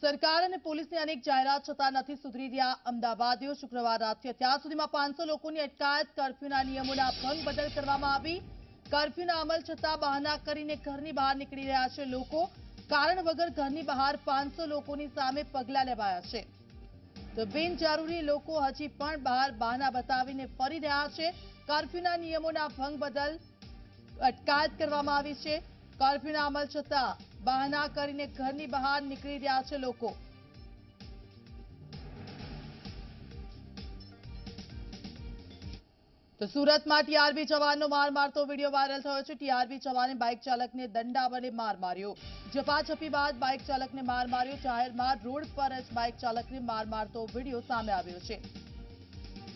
સરકાર અને પોલીસની અનેક જાહેરાત છતાં નથી સુધરી રહ્યા. અમદાવાદીઓ શુક્રવાર રાતથી અત્યાર સુધીમાં પાંચસો લોકોની અટકાયત કરફ્યુના નિયમોના ભંગ બદલ કરવામાં આવી. કરફ્યુના અમલ છતાં બહાના કરીને ઘરની બહાર નીકળી રહ્યા છે લોકો. કારણ વગર ઘરની બહાર પાંચસો લોકોની સામે પગલાં લેવાયા છે. તો બિનજરૂરી લોકો હજી પણ બહાર બહાના બતાવીને ફરી રહ્યા છે. કર્ફ્યુના નિયમોના ભંગ બદલ અટકાયત કરવામાં આવી છે. કરફ્યુના અમલ છતાં બહાના કરીને ઘરની બહાર નીકળી રહ્યા છે લોકો. તો સુરતમાં ટીઆરબી જવાનનો માર મારતો વીડિયો વાયરલ થયો છે. ટીઆરબી જવાને બાઇક ચાલકને દંડા વડે માર માર્યો. ઝપાઝપી બાદ બાઇક ચાલકને માર માર્યો. જાહેરમાં રોડ પર જ બાઇક ચાલકને માર મારતો વીડિયો સામે આવ્યો છે.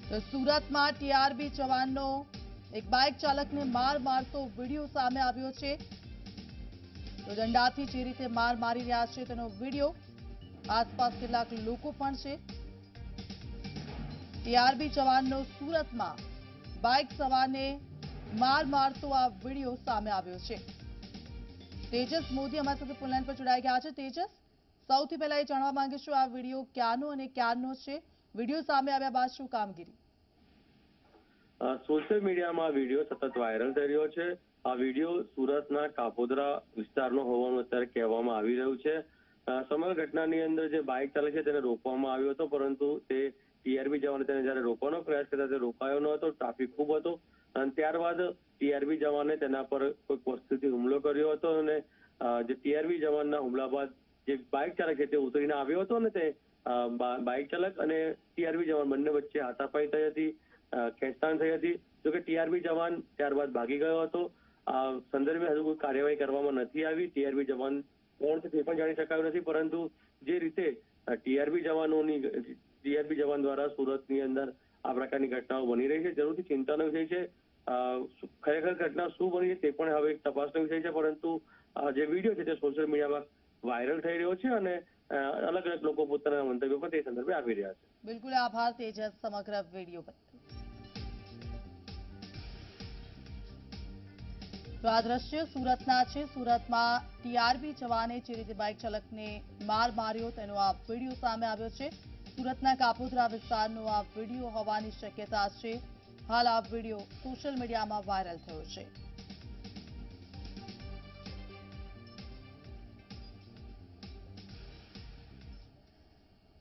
તો સુરતમાં ટીઆરબી જવાનનો એક બાઇક ચાલકને માર મારતો વીડિયો સામે આવ્યો છે. તો દંડાથી જે રીતે માર મારી રહ્યા છે તેનો વીડિયો આસપાસ કેટલાક લોકો પણ છે. ટીઆરબી જવાનનો સુરતમાં બાઇક સવારને માર મારતો આ વીડિયો સામે આવ્યો છે. તેજસ મોદી અમારી સાથે ફોનલાઈન પર જોડાઈ ગયા છે. તેજસ, સૌથી પહેલા એ જાણવા માંગીશું આ વીડિયો ક્યાંનો અને ક્યારનો છે? વીડિયો સામે આવ્યા બાદ શું કામગીરી? સોશિયલ મીડિયામાં વીડિયો સતત વાયરલ થઈ રહ્યો છે. આ વીડિયો સુરતના કાપોદરા વિસ્તારનો હોવાનું અત્યારે કહેવામાં આવી રહ્યું છે. સમગ્ર ઘટનાની અંદર જે બાઇક ચાલે છે તેને રોકવામાં આવ્યો હતો, પરંતુ તે ટીઆરબી જવાને તેને જ્યારે રોકવાનો પ્રયાસ કરતા તે રોકાયો ન હતો, ટ્રાફિક ખૂબ હતો. અને ત્યારબાદ ટીઆરબી જવાને તેના પર કોઈ પરિસ્થિતિ હુમલો કર્યો હતો અને જે ટીઆરબી જવાનના હુમલા બાદ જે બાઇક ચાલક છે તે ઉતરીને આવ્યો હતો ને તે બાઇક ચાલક અને ટીઆરબી જવાન બંને વચ્ચે હાથાપાઈ થઈ હતી. ખેંચતાણ થઈ હતી. જોકે ટીઆરબી જવાન ત્યારબાદ ભાગી ગયો હતો. આ સંદર્ભે હજુ કોઈ કાર્યવાહી કરવામાં નથી આવી. ટીઆરબી જવાન કોણ છે તે પણ જાણી શકાયું નથી. પરંતુ જે રીતે ટીઆરબી જવાનોની ટીઆરબી જવાન દ્વારા સુરતની અંદર આ પ્રકારની ઘટનાઓ બની રહી છે. જરૂરથી ચિંતાનો વિષય છે. ખરેખર ઘટના શું બની છે તે પણ હવે એક તપાસનો વિષય છે. પરંતુ જે વીડિયો છે તે સોશિયલ મીડિયામાં વાયરલ થઈ રહ્યો છે અને અલગ અલગ લોકો પોતાના મંતવ્યો પર તે સંદર્ભે આપી રહ્યા છે. બિલકુલ આભાર તેજસ સમગ્ર વીડિયો તો આ દ્રશ્ય સુરતના છે. સુરતમાં ટીઆરબી જવાને જે રીતે બાઇક ચાલકને માર માર્યો, તેનો આ વીડિયો સામે આવ્યો છે. સુરતના કાપોદરા વિસ્તારનો આ વીડિયો હોવાની શક્યતા છે. હાલ આ વીડિયો સોશિયલ મીડિયામાં વાયરલ થયો છે.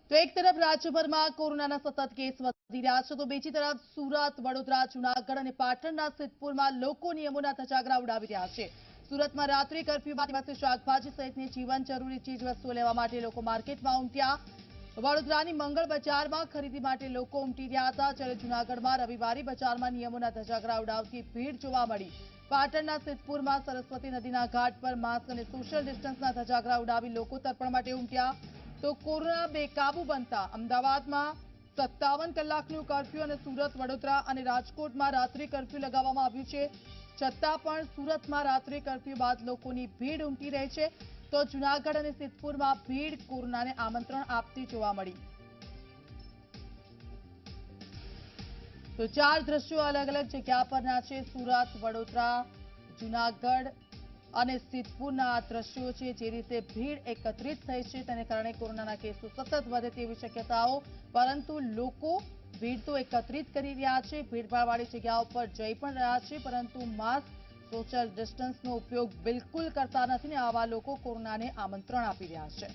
તો એક તરફ રાજ્યભરમાં કોરોનાના સતત કેસ વધી રહ્યા છે, તો બીજી તરફ સુરત, વડોદરા, જુનાગઢ અને પાટણના સિદ્ધપુરમાં લોકો નિયમોના ધજાગરા ઉડાવી રહ્યા છે. સુરતમાં રાત્રિ કર્ફ્યુમાં દિવસે શાકભાજી સહિતની જીવન જરૂરી ચીજ વસ્તુઓ લેવા માટે લોકો માર્કેટમાં ઉમટ્યા. વડોદરાની મંગળ બજારમાં ખરીદી માટે લોકો ઉમટી રહ્યા હતા, જ્યારે જુનાગઢમાં રવિવારે બજારમાં નિયમોના ધજાગરા ઉડાવતી ભીડ જોવા મળી. પાટણના સિદ્ધપુરમાં સરસ્વતી નદીના ઘાટ પર માસ્ક અને સોશિયલ ડિસ્ટન્સના ધજાગરા ઉડાવી લોકો તર્પણ માટે ઉમટ્યા. તો કોરોના બેકાબુ બનતા અમદાવાદમાં સત્તાવન કલાકનું કર્ફ્યુ અને સુરત, વડોદરા અને રાજકોટમાં રાત્રિ કર્ફ્યુ લગાવવામાં આવ્યું છે. છતાં પણ સુરતમાં રાત્રિ કર્ફ્યુ બાદ લોકોની ભીડ ઉમટી રહી છે. તો જુનાગઢ અને સિદ્ધપુરમાં ભીડ કોરોનાને આમંત્રણ આપતી જોવા મળી. તો ચાર દ્રશ્યો અલગ અલગ જગ્યા પરના છે. સુરત, વડોદરા, જુનાગઢ અને સિદ્ધપુરના આ દ્રશ્યો છે જે રીતે ભીડ એકત્રિત થઈ છે તેને કારણે કોરોનાના કેસો સતત વધે તેવી શક્યતાઓ, પરંતુ લોકો ભીડ તો એકત્રિત કરી રહ્યા છે, ભીડભાડવાળી જગ્યાઓ પર જઈ પણ રહ્યા છે, પરંતુ માસ્ક, સોશિયલ ડિસ્ટન્સનો ઉપયોગ બિલકુલ કરતા નથી ને આવા લોકો કોરોનાને આમંત્રણ આપી રહ્યા છે.